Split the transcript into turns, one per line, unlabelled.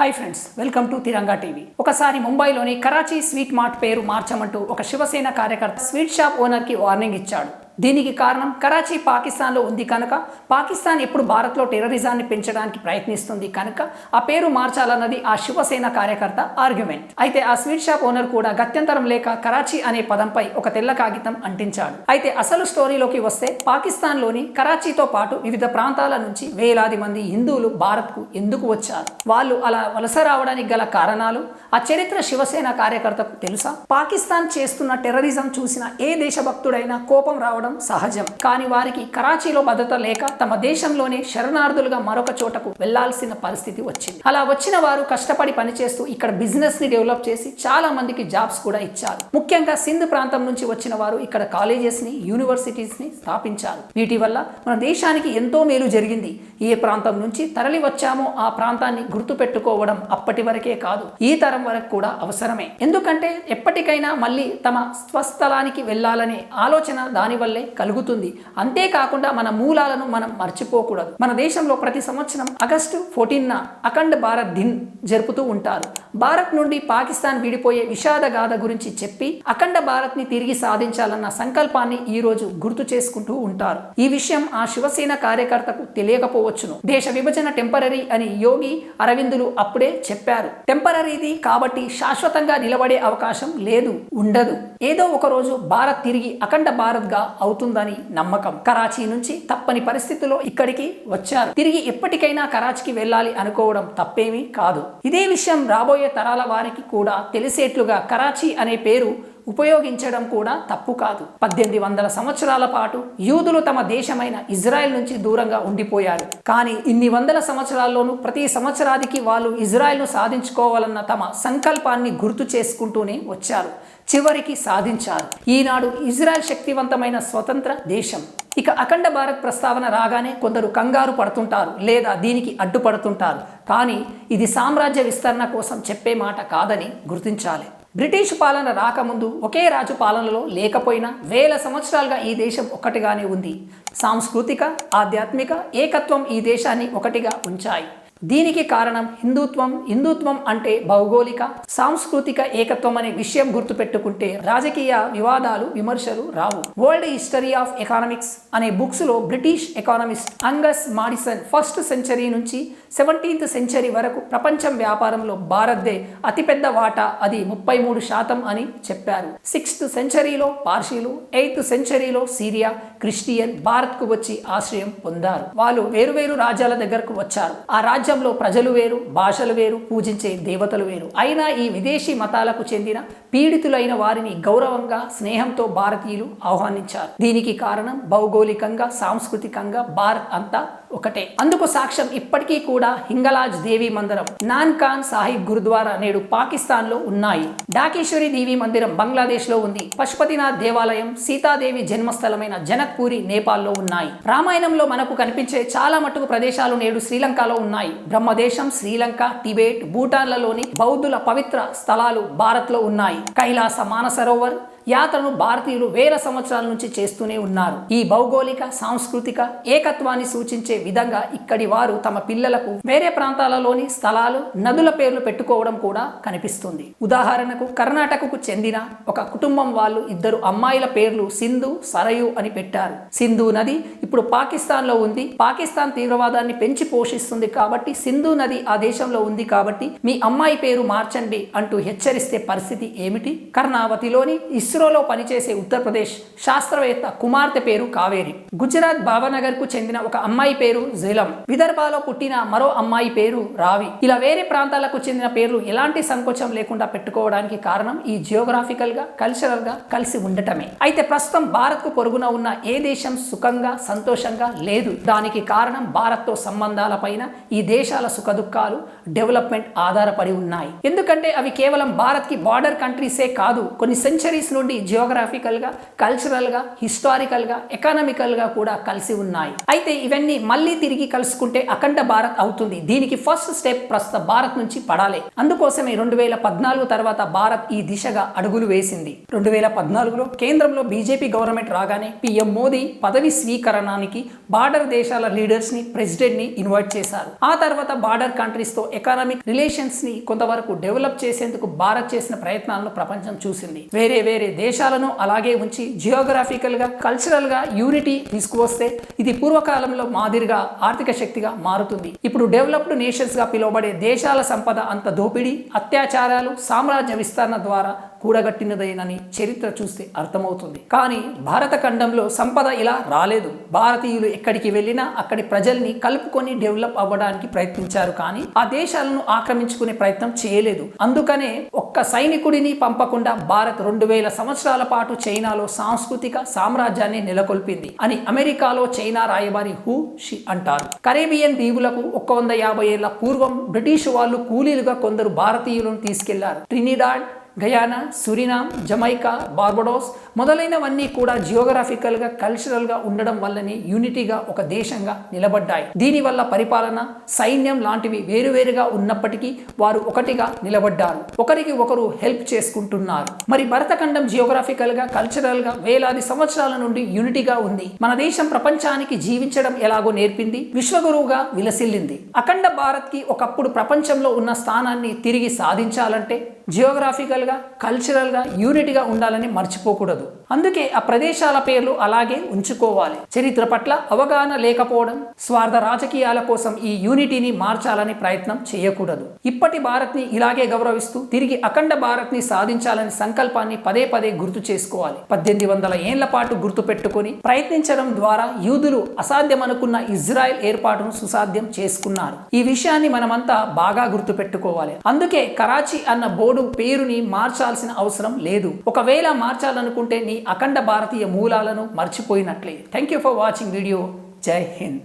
Hi friends welcome to Tiranga TV ఒకసారి ముంబైలోని Karachi sweet mart పేరు మార్చమంటూ ఒక శివసేన కార్యకర్త స్వీట్ షాప్ ఓనర్కి వార్నింగ్ ఇచ్చాడు. దీనికి కారణం కరాచీ పాకిస్తాన్లో ఉంది కనుక పాకిస్తాన్ ఎప్పుడు భారత్లో టెర్రరిజాన్ని పెంచడానికి ప్రయత్నిస్తుంది కనుక ఆ పేరు మార్చాలన్నది ఆ శివసేన కార్యకర్త ఆర్గ్యుమెంట్ అయితే ఆ స్వీట్ షాప్ ఓనర్ కూడా గత్యంతరం లేక కరాచీ అనే పదంపై ఒక తెల్ల కాగితం అంటించాడు. అయితే అసలు స్టోరీలోకి వస్తే పాకిస్తాన్లోని కరాచీతో పాటు వివిధ ప్రాంతాల నుంచి వేలాది మంది హిందువులు భారత్కు ఎందుకు వచ్చారు? వాళ్ళు అలా వలస రావడానికి గల కారణాలు? ఆ చరిత్ర శివసేన కార్యకర్తకు తెలుసా? పాకిస్తాన్ చేస్తున్న టెర్రరిజం చూసిన ఏ దేశభక్తుడైనా కోపం రావడం సహజం. కానీ వారికి కరాచీలో భద్రత లేక తమ దేశంలోనే శరణార్థులుగా మరొక చోటకు వెళ్ళాల్సిన పరిస్థితి వచ్చింది. అలా వచ్చిన వారు కష్టపడి పనిచేస్తూ ఇక్కడ బిజినెస్ని డెవలప్ చేసి చాలా మందికి జాబ్స్ కూడా ఇచ్చారు. ముఖ్యంగా సింధ్ ప్రాంతం నుంచి వచ్చిన వారు ఇక్కడ కాలేజెస్ని యూనివర్సిటీస్ని స్థాపించారు. వీటి వల్ల మన దేశానికి ఎంతో మేలు జరిగింది. ఏ ప్రాంతం నుంచి తరలి వచ్చామో ఆ ప్రాంతాన్ని గుర్తుపెట్టుకోవడం అప్పటి వరకే కాదు ఈ తరం వరకు కూడా అవసరమే. ఎందుకంటే ఎప్పటికైనా మళ్ళీ తమ స్వస్థలానికి వెళ్ళాలనే ఆలోచన దానివల్లే కలుగుతుంది. అంతేకాకుండా మన మూలాలను మనం మర్చిపోకూడదు. మన దేశంలో ప్రతి సంవత్సరం ఆగస్టు ఫోర్టీన్న అఖండ్ భారత్ దిన్ జరుపుతూ ఉంటారు. భారత్ నుండి పాకిస్తాన్ విడిపోయే విషాద గాథ గురించి చెప్పి అఖండ భారత్ని తిరిగి సాధించాలన్న సంకల్పాన్ని ఈ రోజు గుర్తు చేసుకుంటూ ఉంటారు. ఈ విషయం ఆ శివసేన కార్యకర్తకు తెలియకపోవచ్చును. దేశ విభజన టెంపరీ అని యోగి అరవిందులు అప్పుడే చెప్పారు. టెంపరీది కాబట్టి శాశ్వతంగా నిలబడే అవకాశం లేదు ఉండదు. ఏదో ఒక రోజు భారత్ తిరిగి అఖండ భారత్గా అవుతుందని నమ్మకం. కరాచీ నుంచి తప్పని పరిస్థితుల్లో ఇక్కడికి వచ్చారు. తిరిగి ఎప్పటికైనా కరాచీకి వెళ్ళాలి అనుకోవడం తప్పేమీ కాదు. ఇదే విషయం రాబోయే తరాల వారికి కూడా తెలిసేట్లుగా కరాచీ అనే పేరు ఉపయోగించడం కూడా తప్పు కాదు. పద్దెనిమిది వందల సంవత్సరాల పాటు యూదులు తమ దేశమైన ఇజ్రాయెల్ నుంచి దూరంగా ఉండిపోయారు. కానీ ఇన్ని వందల సంవత్సరాల్లోనూ ప్రతి సంవత్సరానికి వాళ్ళు ఇజ్రాయెల్ను సాధించుకోవాలన్న తమ సంకల్పాన్ని గుర్తు చేసుకుంటూనే వచ్చారు. చివరికి సాధించారు. ఈనాడు ఇజ్రాయెల్ శక్తివంతమైన స్వతంత్ర దేశం. ఇక అఖండ భారత్ ప్రస్తావన రాగానే కొందరు కంగారు పడుతుంటారు లేదా దీనికి అడ్డుపడుతుంటారు. కానీ ఇది సామ్రాజ్య విస్తరణ కోసం చెప్పే మాట కాదని గుర్తించాలి. బ్రిటిష్ పాలన రాకముందు ఒకే రాజు పాలనలో లేకపోయినా వేల సంవత్సరాలుగా ఈ దేశం ఒకటిగానే ఉంది. సాంస్కృతిక ఆధ్యాత్మిక ఏకత్వం ఈ దేశాన్ని ఒకటిగా ఉంచాయి. దీనికి కారణం హిందుత్వం. హిందుత్వం అంటే భౌగోళిక సాంస్కృతిక ఏకత్వం అనే విషయం గుర్తుపెట్టుకుంటే రాజకీయ వివాదాలు విమర్శలు రావు. వరల్డ్ హిస్టరీ ఆఫ్ ఎకానమిక్స్ అనే బుక్స్లో British economist Angus Maddison first century నుంచి సెవెంటీన్త్ సెంచరీ వరకు ప్రపంచం వ్యాపారంలో భారత్దే అతిపెద్ద వాటా అది ముప్పై మూడు శాతం అని చెప్పారు. సిక్స్త్ సెంచరీలో పార్షీలు ఎయిత్ సెంచరీలో సిరియా క్రిస్టియన్ భారత్కు వచ్చి ఆశ్రయం పొందారు. వాళ్ళు వేరువేరు రాజ్యాల దగ్గరకు వచ్చారు. ఆ రాజ్యంలో ప్రజలు వేరు భాషలు వేరు పూజించే దేవతలు వేరు. అయినా ఈ విదేశీ మతాలకు చెందిన పీడితులైన వారిని గౌరవంగా స్నేహంతో భారతీయులు ఆహ్వానించారు. దీనికి కారణం భౌగోళికంగా సాంస్కృతికంగా భారత్ అంతా ఒకటే. అందుకు సాక్ష్యం ఇప్పటికీ కూడా హింగలాజ్ దేవి మందిరం నాన్కాన్ సాహిబ్ గురుద్వారా నేడు పాకిస్తాన్లో ఉన్నాయి. డాకేశ్వరి దేవి మందిరం బంగ్లాదేశ్లో ఉంది. పశుపతినాథ్ దేవాలయం సీతాదేవి జన్మస్థలమైన జనక్పూరి నేపాల్లో ఉన్నాయి. రామాయణంలో మనకు కనిపించే చాలా మటుకు ప్రదేశాలు నేడు శ్రీలంకలో ఉన్నాయి. బ్రహ్మదేశం శ్రీలంక టిబెట్ భూటాన్లలోని బౌద్ధుల పవిత్ర స్థలాలు భారత్లో ఉన్నాయి. కైలాస మానసరోవర్ యాత్రను భారతీయులు వేల సంవత్సరాల నుంచి చేస్తూనే ఉన్నారు. ఈ భౌగోళిక సాంస్కృతిక ఏకత్వాన్ని సూచించే విధంగా ఇక్కడి వారు తమ పిల్లలకు వేరే ప్రాంతాలలోని స్థలాలు నదుల పేర్లు పెట్టుకోవడం కూడా కనిపిస్తుంది. ఉదాహరణకు కర్ణాటకకు చెందిన ఒక కుటుంబం వాళ్ళు ఇద్దరు అమ్మాయిల పేర్లు సింధు సరయు అని పెట్టారు. సింధు నది ఇప్పుడు పాకిస్తాన్లో ఉంది. పాకిస్తాన్ తీవ్రవాదాన్ని పెంచి పోషిస్తుంది కాబట్టి సింధు నది ఆ దేశంలో ఉంది కాబట్టి మీ అమ్మాయి పేరు మార్చండి అంటూ హెచ్చరిస్తే పరిస్థితి ఏమిటి? కర్ణావతిలోని ఇస్రోలో పనిచేసే ఉత్తరప్రదేశ్ శాస్త్రవేత్త కుమార్తె పేరు కావేరి. గుజరాత్ భావనగర్కు చెందిన ఒక అమ్మాయి పేరు జీలం విదర్భలో పుట్టిన మరో అమ్మాయి పేరు రావి. ఇలా వేరే ప్రాంతాలకు చెందిన పేర్లు ఎలాంటి సంకోచం లేకుండా పెట్టుకోవడానికి కారణం ఈ జియోగ్రాఫికల్గా కల్చరల్గా కలిసి ఉండటమే. అయితే ప్రస్తుతం భారత్కు పొరుగున ఉన్న ఏ దేశం సుఖంగా సంతోషంగా లేదు? దానికి కారణం భారత్తో సంబంధాలపైన ఈ దేశాల సుఖదుఖాలు డెవలప్మెంట్ ఆధారపడి ఉన్నాయి. ఎందుకంటే అవి కేవలం భారత్కి బార్డర్ కంట్రీసే కాదు కొన్ని సెంచరీస్ నుండి నుండి జియోగ్రాఫికల్గా హిస్టారికల్గా గా హిస్టారికల్గా ఎకనామికల్గా కూడా కలిసి ఉన్నాయి. అయితే ఇవన్నీ మళ్ళీ తిరిగి కలుసుకుంటే అఖండ భారత్ అవుతుంది. దీనికి ఫస్ట్ స్టెప్ ప్రస్తుత భారత్ నుంచి పడాలి. అందుకోసమే రెండు వేల పద్నాలుగు తర్వాత భారత్ ఈ దిశగా అడుగులు వేసింది. రెండు వేల పద్నాలుగులో కేంద్రంలో బీజేపీ గవర్నమెంట్ రాగానే పిఎం మోదీ పదవి స్వీకరణానికి బార్డర్ దేశాల లీడర్స్ని ప్రెసిడెంట్ని ఇన్వైట్ చేశారు. ఆ తర్వాత బార్డర్ కంట్రీస్తో ఎకనామిక్ రిలేషన్స్ని కొంతవరకు డెవలప్ చేసేందుకు భారత్ చేసిన ప్రయత్నాలను ప్రపంచం చూసింది. వేరే వేరే దేశాలను అలాగే ఉంచి జియోగ్రాఫికల్గా కల్చరల్గా యూనిటీ తీసుకువస్తే ఇది పూర్వకాలంలో మాదిరిగా ఆర్థిక శక్తిగా మారుతుంది. ఇప్పుడు డెవలప్డ్ నేషన్స్గా పిలువబడే దేశాల సంపద అంత దోపిడీ అత్యాచారాలు సామ్రాజ్య విస్తరణ ద్వారా కూడగట్టినదేనని చరిత్ర చూస్తే అర్థమవుతుంది. కానీ భారత ఖండంలో సంపద ఇలా రాలేదు. భారతీయులు ఎక్కడికి వెళ్ళినా అక్కడి ప్రజల్ని కలుపుకొని డెవలప్ అవ్వడానికి ప్రయత్నించారు కానీ ఆ దేశాలను ఆక్రమించుకునే ప్రయత్నం చేయలేదు. అందుకనే ఒక్క సైనికుడిని పంపకుండా భారత్ రెండు వేల సంవత్సరాల పాటు చైనాలో సాంస్కృతిక సామ్రాజ్యాన్ని నెలకొల్పింది అని అమెరికాలో చైనా రాయబారి హూ షి అంటారు. కరేబియన్ దీవులకు ఒక వంద యాభై ఏళ్ళ పూర్వం బ్రిటిష్ వాళ్ళు కూలీలుగా కొందరు భారతీయులను తీసుకెళ్ళారు. Trinidad Guyana Suriname Jamaica Barbados మొదలైనవన్నీ కూడా జియోగ్రాఫికల్గా కల్చరల్గా ఉండడం వల్లనే యూనిటీగా ఒక దేశంగా నిలబడ్డాయి. దీనివల్ల పరిపాలన సైన్యం లాంటివి వేరువేరుగా ఉన్నప్పటికీ వారు ఒకటిగా నిలబడ్డారు. ఒకరికి ఒకరు హెల్ప్ చేసుకుంటున్నారు. మరి భరతఖండం జియోగ్రాఫికల్గా కల్చరల్గా వేలాది సంవత్సరాల నుండి యూనిటీగా ఉంది. మన దేశం ప్రపంచానికి జీవించడం ఎలాగో నేర్పింది? విశ్వగురువుగా విలసిల్లింది. అఖండ భారత్కి ఒకప్పుడు ప్రపంచంలో ఉన్న స్థానాన్ని తిరిగి సాధించాలంటే జియోగ్రాఫికల్గా కల్చరల్గా యూనిట్గా ఉండాలని మర్చిపోకూడదు. అందుకే ఆ ప్రదేశాల పేర్లు అలాగే ఉంచుకోవాలి. చరిత్ర పట్ల అవగాహన లేకపోవడం స్వార్థ రాజకీయాల కోసం ఈ యూనిటీని మార్చాలని ప్రయత్నం చేయకూడదు. ఇప్పటి భారత్ని ఇలాగే గౌరవిస్తూ తిరిగి అఖండ భారత్ని సాధించాలని సంకల్పాన్ని పదే పదే గుర్తు చేసుకోవాలి. పద్దెనిమిది వందల ఏళ్ళ పాటు గుర్తు పెట్టుకొని ప్రయత్నించడం ద్వారా యూదులు అసాధ్యమనుకున్న ఇజ్రాయెల్ ఏర్పాటును సుసాధ్యం చేసుకున్నారు. ఈ విషయాన్ని మనమంతా బాగా గుర్తు పెట్టుకోవాలి అందుకే కరాచీ అన్న బోర్డు పేరుని మార్చాల్సిన అవసరం లేదు. ఒకవేళ మార్చాలనుకుంటే నీ అఖండ భారతీయ మూలాలను మర్చిపోయినట్లే. Thank you for watching video Jai Hind